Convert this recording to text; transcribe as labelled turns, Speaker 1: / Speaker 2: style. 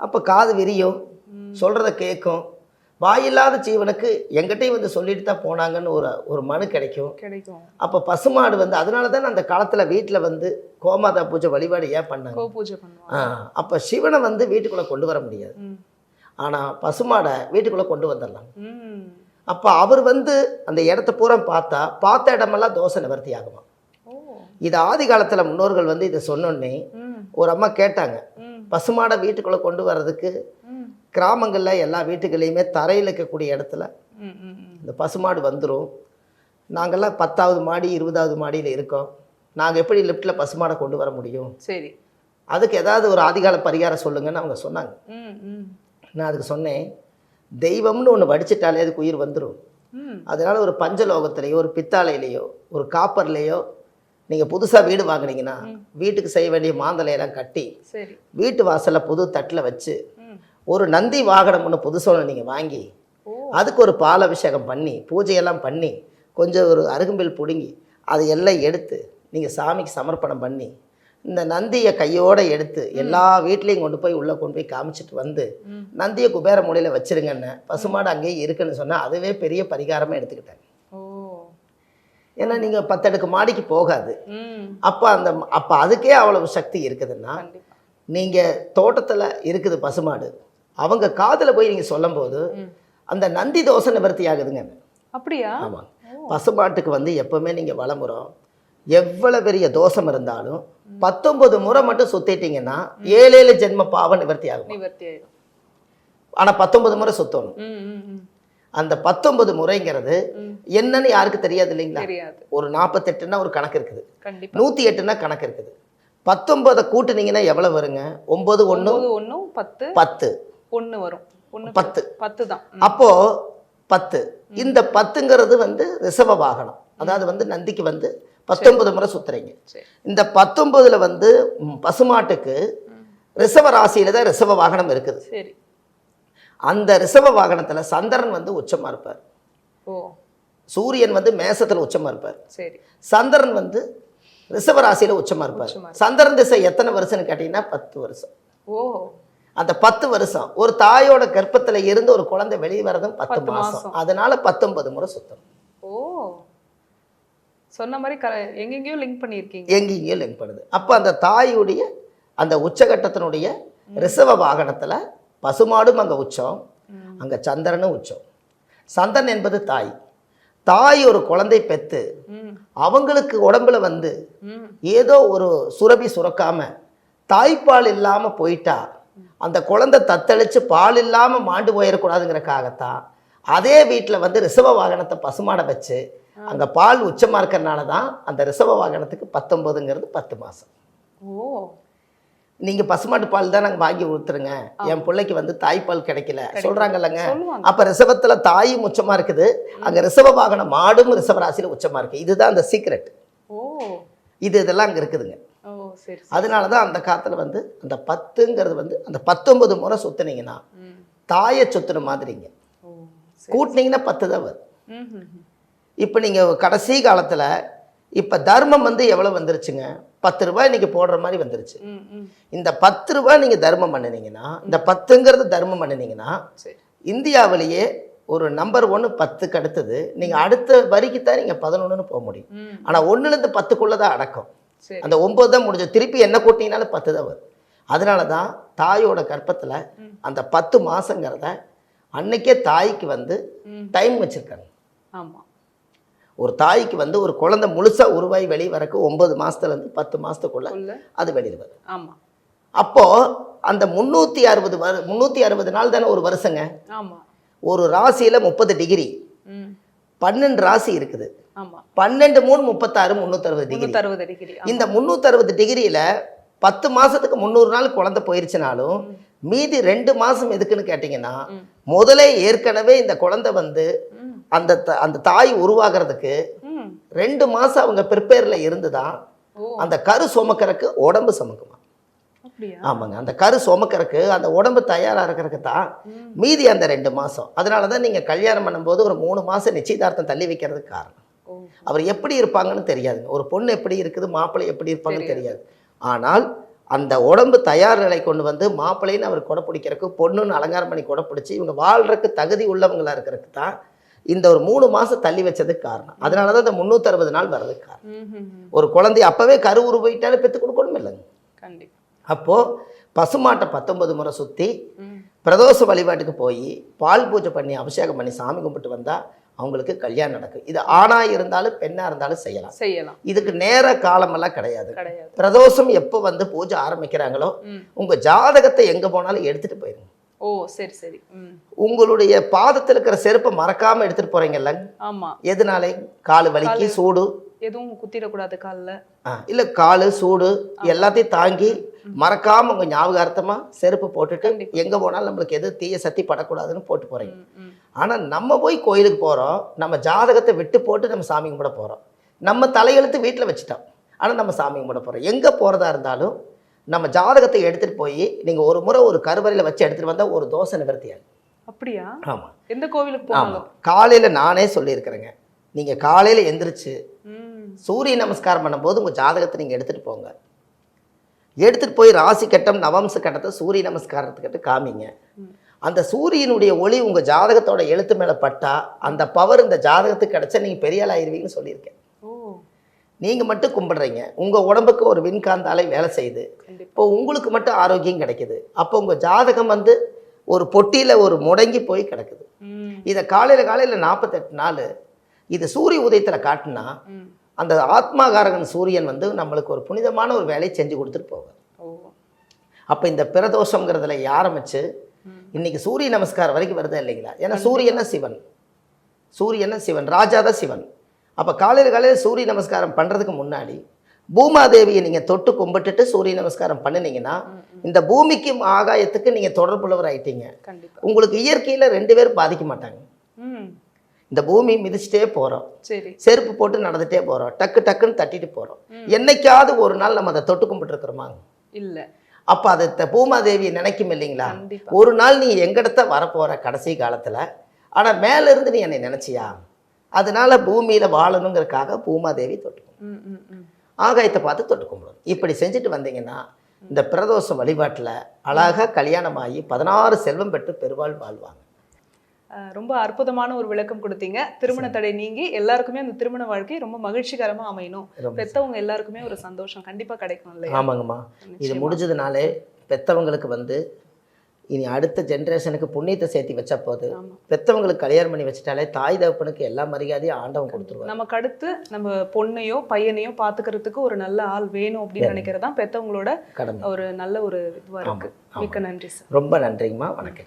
Speaker 1: அப்போ காது விரியும் சொல்கிறத கேட்கும் வாயில்லாத ஜீவனுக்கு எங்கிட்டையும் வந்து சொல்லிட்டு தான் போனாங்கன்னு ஒரு ஒரு மனு கிடைக்கும்.
Speaker 2: கிடைக்கும்.
Speaker 1: அப்போ பசுமாடு வந்து அதனால தான் அந்த காலத்தில் வீட்டில் வந்து கோமாதா பூஜை வழிபாடு ஏன் பண்ணாங்க?
Speaker 2: பூஜை பண்ணுவாங்க.
Speaker 1: அப்போ சிவனை வந்து வீட்டுக்குள்ளே கொண்டு வர முடியாது. ஆனால் பசுமாடை வீட்டுக்குள்ளே கொண்டு வந்துடலாம். அப்போ அவர் வந்து அந்த இடத்த பூரா பார்த்தா பார்த்த இடமெல்லாம் தோசை நிவர்த்தி ஆகுமா இது ஆதி காலத்தில் முன்னோர்கள் வந்து இதை சொன்னோன்னே. ஒரு அம்மா கேட்டாங்க. பசுமாடை வீட்டுக்குள்ளே கொண்டு வர்றதுக்கு. கிராமங்களில் எல்லா வீட்டுகள்லையுமே தரையில் இருக்கக்கூடிய இடத்துல. இந்த பசுமாடு வந்துடும் நாங்கள்லாம் பத்தாவது மாடி இருபதாவது மாடியில் இருக்கோம் நாங்கள் எப்படி லிஃப்ட்டில் பசுமாடை கொண்டு வர முடியும்
Speaker 2: சரி
Speaker 1: அதுக்கு ஏதாவது ஒரு ஆதிகால பரிகாரம் சொல்லுங்கன்னு அவங்க சொன்னாங்க. நான் அதுக்கு சொன்னேன் தெய்வம்னு ஒன்று வடிச்சிட்டாலே அதுக்கு உயிர் வந்துடும். அதனால ஒரு பஞ்சலோகத்திலேயோ ஒரு பித்தாளையிலையோ ஒரு காப்பர்லேயோ நீங்கள் புதுசாக வீடு வாங்குனீங்கன்னா வீட்டுக்கு செய்ய வேண்டிய மாந்தலையெல்லாம் கட்டி வீட்டு வாசலில் புது தட்டில் வச்சு. ஒரு நந்தி வாகனம் ஒன்று புதுசோன்னு நீங்கள் வாங்கி அதுக்கு ஒரு பாலாபிஷேகம் பண்ணி பூஜையெல்லாம் பண்ணி கொஞ்சம் ஒரு அருகம்பில் பிடுங்கி அதை எல்லாம் எடுத்து நீங்கள் சாமிக்கு சமர்ப்பணம் பண்ணி இந்த நந்தியை கையோடு எடுத்து எல்லா வீட்லேயும் கொண்டு போய் உள்ளே கொண்டு போய் காமிச்சிட்டு வந்து. நந்தியை குபேர மூலையில் வச்சிருங்கன்னு பசுமாடு அங்கேயே இருக்குன்னு சொன்னால் அதுவே பெரிய பரிகாரமாக எடுத்துக்கிட்டேன். ஏன்னா நீங்கள் பத்தடுக்கு மாடிக்கு போகாது. அப்போ அந்த அப்போ அதுக்கே அவ்வளவு சக்தி இருக்குதுன்னா நீங்கள் தோட்டத்தில் இருக்குது பசுமாடு. அவங்க காதில் போய் நீங்கள் சொல்லும்போது. அந்த நந்தி தோசை நிவர்த்தி ஆகுதுங்க.
Speaker 2: அப்படியா?
Speaker 1: ஆமாம் பசுமாட்டுக்கு வந்து எப்பவுமே நீங்கள் வளமுறோம். எவ்வளோ பெரிய தோஷம் இருந்தாலும் பத்தொன்பது முறை மட்டும் சுத்திட்டீங்கன்னா ஏழு ஏழு ஜென்ம பாவம் நிவர்த்தி ஆகும்.
Speaker 2: நிவர்த்தி ஆயிடும்
Speaker 1: ஆனால் பத்தொன்பது முறை சுத்தணும். அந்த பத்தொன்பது முறைங்கிறது. என்னன்னு யாருக்கு தெரியாது இல்லைங்களா? ஒரு நாற்பத்தெட்டுன்னா ஒரு கணக்கு இருக்குது. நூற்றி எட்டுனா கணக்கு இருக்குது. பத்தொன்பதை கூட்டுனீங்கன்னா எவ்வளோ வருங்க? ஒம்பது ஒன்று
Speaker 2: ஒண்ணும் பத்து?
Speaker 1: பத்து.
Speaker 2: ஒண்ணு வரும். ஒண்ணு
Speaker 1: பத்து.
Speaker 2: பத்து. தான். ம்.
Speaker 1: அப்போ பத்து. இந்த பத்துங்கிறது வந்து ரிஷப வாகனம் அதாவது வந்து நந்திக்கு வந்து பத்தொன்பது முறை சுத்துறீங்க. இந்த பத்தொன்பதுல வந்து பசுமாட்டுக்கு. ரிஷப ராசியில தான் ரிஷப வாகனம் இருக்குது.
Speaker 2: சரி.
Speaker 1: அந்த ரிஷப வாகனத்துல சந்திரன் வந்து உச்சமா இருப்பார்.
Speaker 2: ஓ.
Speaker 1: சூரியன் வந்து மேசத்துல உச்சமா இருப்பார்.
Speaker 2: சரி.
Speaker 1: சந்திரன் வந்து ரிஷப ராசியில உச்சமா இருப்பார். சந்திரன் திசை எத்தனை வருஷம்னு கேட்டீங்கன்னா பத்து வருஷம்.
Speaker 2: ஓ.
Speaker 1: அந்த பத்து வருஷம். ஒரு தாயோட கர்ப்பத்துல இருந்து ஒரு குழந்தை வெளியே வரதும் பத்து மாசம். அதனால பத்தொன்பது முறை சுத்தம்.
Speaker 2: ஓ. சொன்ன மாதிரி கர எங்கெங்கேயோ லிங்க் பண்ணியிருக்கீங்க.
Speaker 1: எங்கேயும் லிங்க் பண்ணுது. அப்போ அந்த தாயுடைய அந்த உச்சகட்டத்தினுடைய ரிஷப வாகனத்துல பசுமாடும் அங்கே உச்சம் அங்கே சந்திரனும் உச்சம். சந்திரன் என்பது தாய். தாய் ஒரு குழந்தை
Speaker 2: பெற்று
Speaker 1: அவங்களுக்கு உடம்புல வந்து ஏதோ ஒரு சுரபி சுரக்காம தாய்ப்பால் இல்லாமல் போயிட்டா அந்த குழந்தை தத்தளிச்சு பால் இல்லாமல் மாண்டு போயிடக்கூடாதுங்கிறக்காகத்தான் அதே வீட்டில் வந்து ரிசவ வாகனத்தை பசுமாடை வச்சு அங்கே பால் உச்சமாக இருக்கிறனால தான் அந்த ரிசவ வாகனத்துக்கு பத்தொம்பதுங்கிறது பத்து மாதம்
Speaker 2: ஓ.
Speaker 1: நீங்க பசுமாட்டு பால் தான் நாங்கள் வாங்கி ஊத்துருங்க என் பிள்ளைக்கு வந்து தாய்ப்பால் கிடைக்கல. சொல்றாங்கல்லங்க.
Speaker 2: சொல்லுவாங்க.
Speaker 1: அப்ப ரிஷபத்துல தாயும் உச்சமா இருக்குது. அங்க ரிஷப வாகனம் மாடும் ரிஷப ராசியில உச்சமா இருக்கு. இதுதான் அந்த சீக்ரெட்
Speaker 2: ஓ.
Speaker 1: இது இதெல்லாம் அங்க இருக்குதுங்க. அதனால தான் அந்த காலத்துல வந்து அந்த பத்துங்கிறது வந்து அந்த பத்தொன்பது முறை சுத்துனீங்கன்னா
Speaker 2: ம்.
Speaker 1: தாயை சுத்துன மாதிரிங்க. கூட்டினீங்கன்னா பத்து தான் வரும். இப்போ நீங்கள் கடைசி காலத்தில் இப்போ தர்மம் வந்து எவ்வளோ வந்துருச்சுங்க? பத்து ரூபாய் இன்னைக்கு போடுற மாதிரி வந்துருச்சு. இந்த பத்து ரூபாய் நீங்கள் தர்மம் பண்ணினீங்கன்னா இந்த பத்துங்கிறது தர்மம் பண்ணினீங்கன்னா இந்தியாவிலேயே ஒரு நம்பர் ஒன்று பத்துக்கு அடுத்தது நீங்கள் அடுத்த வரிக்கு தான் நீங்கள் பதினொன்றுன்னு போக முடியும். ஆனால் ஒன்றுலேருந்து பத்துக்குள்ளே தான் அடக்கம். அந்த ஒம்பது தான் முடிஞ்சு திருப்பி என்ன கூட்டிங்கனாலும் பத்து தான் வரும். அதனால தான் தாயோட கர்ப்பத்தில்
Speaker 2: ம்.
Speaker 1: அந்த பத்து மாதங்கிறத அன்னைக்கே தாய்க்கு வந்து டைம் வச்சுருக்காங்க.
Speaker 2: ஆமா.
Speaker 1: ஒரு தாய்க்கு வந்து ஒரு குழந்தை முழுசா உருவாகி வெளியே வரக்கு ஒன்பது மாசத்துலேருந்து பத்து மாசத்துக்குள்ள
Speaker 2: உள்ள
Speaker 1: அது வெளியில் வரும்
Speaker 2: ஆமா.
Speaker 1: அப்போ அந்த முந்நூற்றி அறுபது வரு முந்நூற்றி அறுபது நாள் தானே ஒரு வருஷங்க? ஒரு ராசியில முப்பது டிகிரி. பன்னெண்டு ராசி இருக்குது. பன்னெண்டு மூணு முப்பத்தாறு முந்நூற்றறுபது டிகிரி. இந்த முந்நூற்றறுபது டிகிரியில பத்து மாசத்துக்கு முந்நூறு நாள் குழந்தை போயிருச்சுனாலும் மீதி ரெண்டு மாசம் எதுக்குன்னு கேட்டிங்கன்னா. முதலே ஏற்கனவே இந்த குழந்தை வந்து அந்த அந்த தாய் உருவாகிறதுக்கு ரெண்டு மாசம் அவங்க ப்ரிப்பேரில் இருந்து தான் அந்த கரு சுமக்கறக்கு உடம்பு சுமக்குமா? ஆமாங்க. அந்த கரு சுமக்கறக்கு அந்த உடம்பு தயாராக இருக்கிறதுக்கு தான் மீதி அந்த ரெண்டு மாதம் அதனால தான் நீங்கள் கல்யாணம் பண்ணும்போது ஒரு மூணு மாதம் நிச்சயதார்த்தம் தள்ளி வைக்கிறதுக்கு காரணம். அவர் எப்படி இருப்பாங்கன்னு தெரியாதுங்க. ஒரு பொண்ணு எப்படி இருக்குது மாப்பிள்ளை எப்படி இருப்பாங்கன்னு தெரியாது. ஆனால் அந்த உடம்பு தயார் நிலை கொண்டு வந்து மாப்பிள்ளைன்னு அவர் கொடை பிடிக்கிறதுக்கு பொண்ணுன்னு அலங்காரம் பண்ணி கொடை பிடிச்சி இவங்க வாழ்றதுக்கு தகுதி உள்ளவங்களா இருக்கிறதுக்கு தான் இந்த ஒரு மூணு மாதம் தள்ளி வச்சதுக்கு காரணம். அதனால தான் இந்த முந்நூற்றறுபது நாள் வர்றதுக்கு காரணம். ஒரு குழந்தை அப்போவே கரு உருவாயிட்டாலும் பெற்று கொடுக்கணும் இல்லைங்க.
Speaker 2: கண்டிப்பா.
Speaker 1: அப்போது பசுமாட்டை பத்தொன்பது முறை சுற்றி. பிரதோஷ வழிபாட்டுக்கு போய் பால் பூஜை பண்ணி அபிஷேகம் பண்ணி சாமி கும்பிட்டு வந்தால் அவங்களுக்கு கல்யாணம் நடக்கும். இது ஆணாக இருந்தாலும் பெண்ணாக இருந்தாலும் செய்யலாம்.
Speaker 2: செய்யலாம்.
Speaker 1: இதுக்கு நேர காலமெல்லாம் கிடையாது.
Speaker 2: கிடையாது.
Speaker 1: பிரதோஷம் எப்போ வந்து பூஜை ஆரம்பிக்கிறாங்களோ. உங்கள் ஜாதகத்தை எங்கே போனாலும் எடுத்துகிட்டு போயிருங்க.
Speaker 2: ஓ சரி சரி.
Speaker 1: உங்களுடைய பாதத்தில் இருக்கிற செருப்பை மறக்காமல் எடுத்துகிட்டு போகிறீங்கல்ல
Speaker 2: ஆமா.
Speaker 1: எதனாலே? கால் வலிக்கு சூடு?
Speaker 2: எதுவும் குத்திடக்கூடாது கால்ல.
Speaker 1: இல்லை கால் சூடு எல்லாத்தையும் தாங்கி மறக்காமல் உங்கள் ஞாபகார்த்தமாக செருப்பு போட்டுட்டு. எங்கே போனாலும் நம்மளுக்கு எது தீய சக்தி படக்கூடாதுன்னு போட்டு
Speaker 2: ம்.
Speaker 1: ஆனால் நம்ம போய் கோயிலுக்கு போகிறோம் நம்ம ஜாதகத்தை விட்டு போட்டு நம்ம சாமி கும்பிட போகிறோம் நம்ம தலையெழுத்து வீட்டில் வச்சுட்டோம். ஆனால் நம்ம சாமி கும்பிட போகிறோம் எங்கே போகிறதா இருந்தாலும் நம்ம ஜாதகத்தை எடுத்துகிட்டு போய் நீங்கள் ஒரு முறை ஒரு கருவறையில் வச்சு எடுத்துகிட்டு வந்தால் ஒரு தோசை நிவர்த்தியாகும்.
Speaker 2: அப்படியா?
Speaker 1: ஆமாம்
Speaker 2: எந்த கோவிலுக்கு
Speaker 1: ஆமாம்
Speaker 2: போனாலும்
Speaker 1: காலையில் நானே சொல்லியிருக்கிறேங்க. நீங்கள் காலையில் எந்திரிச்சு சூரிய நமஸ்காரம் பண்ணும்போது உங்கள் ஜாதகத்தை நீங்கள் எடுத்துகிட்டு போங்க. எடுத்துகிட்டு போய் ராசி கட்டம் நவம்ச கட்டத்தை சூரிய நமஸ்காரத்துக்கிட்ட காமிங்க. அந்த சூரியனுடைய ஒளி உங்கள் ஜாதகத்தோட எழுத்து மேலே பட்டா அந்த பவர் இந்த ஜாதகத்துக்கு கிடைச்சா நீங்கள் பெரிய ஆயிருவீங்கன்னு சொல்லியிருக்கேன். நீங்கள் மட்டும் கும்பிடுறீங்க. உங்கள் உடம்புக்கு ஒரு விண்காந்த அலை வேலை செய்யுது. இப்போ உங்களுக்கு மட்டும் ஆரோக்கியம் கிடைக்குது. அப்போ உங்கள் ஜாதகம் வந்து ஒரு பொட்டியில் ஒரு முடங்கி போய் கிடக்குது. இதை காலையில் காலையில் நாற்பத்தெட்டு நாள் இது சூரிய உதயத்தில் காட்டினா அந்த ஆத்மாகாரகன் சூரியன் வந்து நம்மளுக்கு ஒரு புனிதமான ஒரு வேலையை செஞ்சு கொடுத்துட்டு போவார். அப்போ இந்த பிரதோஷங்கிறதுல ஆரம்பிச்சு
Speaker 2: ம்.
Speaker 1: இன்னைக்கு சூரிய நமஸ்காரம் வரைக்கும் வருதா இல்லைங்களா? ஏன்னா சூரியன சிவன். சூரியன சிவன் ராஜா தான் சிவன். அப்போ காலையில் காலையில் சூரிய நமஸ்காரம் பண்ணுறதுக்கு முன்னாடி பூமாதேவியை நீங்கள் தொட்டு கும்பிட்டுட்டு சூரிய நமஸ்காரம் பண்ணினீங்கன்னா. இந்த பூமிக்கும் ஆகாயத்துக்கு நீங்கள் தொடர்புள்ளவர் ஆயிட்டீங்க. உங்களுக்கு இயற்கையில் ரெண்டு பேரும் பாதிக்க மாட்டாங்க. இந்த பூமி மிதிச்சிட்டே போகிறோம்
Speaker 2: சரி.
Speaker 1: செருப்பு போட்டு நடந்துட்டே போகிறோம் டக்கு டக்குன்னு தட்டிட்டு போகிறோம். என்னைக்காவது ஒரு நாள் நம்ம அதை தொட்டு கும்பிட்டுருக்குறோமா?
Speaker 2: இல்ல.
Speaker 1: அப்போ அதை பூமாதேவியை நினைக்கும் இல்லைங்களா? ஒரு நாள் நீ எங்கிடத்த வரப்போகிற கடைசி காலத்தில்? ஆனால் மேலேருந்து நீ என்னை நினச்சியா? அதனால பூமியில் வாழணுங்கிறதுக்காக பூமாதேவி தொட்டு கும்பிடு.
Speaker 2: ம் ம் ம்.
Speaker 1: ஆகாயத்தை பார்த்து தொட்டு கும்பிடணும் இப்படி செஞ்சுட்டு வந்தீங்கன்னா இந்த பிரதோஷ வழிபாட்டில் அழகாக கல்யாணமாகி பதினாறு செல்வம் பெற்று பெருவாள் வாழ்வாங்க.
Speaker 2: ரொம்ப அற்புதமான ஒரு விளக்கம் கொடுத்தீங்க. திருமண தடை நீங்கி எல்லாருக்குமே அந்த திருமண வாழ்க்கை ரொம்ப மகிழ்ச்சிகரமா அமையணும். பெத்தவங்க எல்லாருக்குமே ஒரு சந்தோஷம் கண்டிப்பா கிடைக்கும்
Speaker 1: ஆமாங்கம்மா. இது. முடிஞ்சதுனாலே பெத்தவங்களுக்கு வந்து இனி அடுத்த ஜென்ரேஷனுக்கு புண்ணியத்தை சேர்த்து வச்ச போது
Speaker 2: ஆமா.
Speaker 1: பெத்தவங்களுக்கு கல்யாணம் பண்ணி வச்சுட்டாலே தாய் தகப்பனுக்கு எல்லா மரியாதையும் ஆண்டவன் கொடுத்துருவார்.
Speaker 2: நமக்கு அடுத்து நம்ம பொண்ணையோ பையனையோ பாத்துக்கிறதுக்கு ஒரு நல்ல ஆள் வேணும் அப்படின்னு நினைக்கிறதா பெத்தவங்களோட
Speaker 1: கடமை.
Speaker 2: ஒரு நல்ல ஒரு இதுவா இருக்கு. மிக்க நன்றி சார்.
Speaker 1: ரொம்ப நன்றிங்கம்மா. வணக்கம்.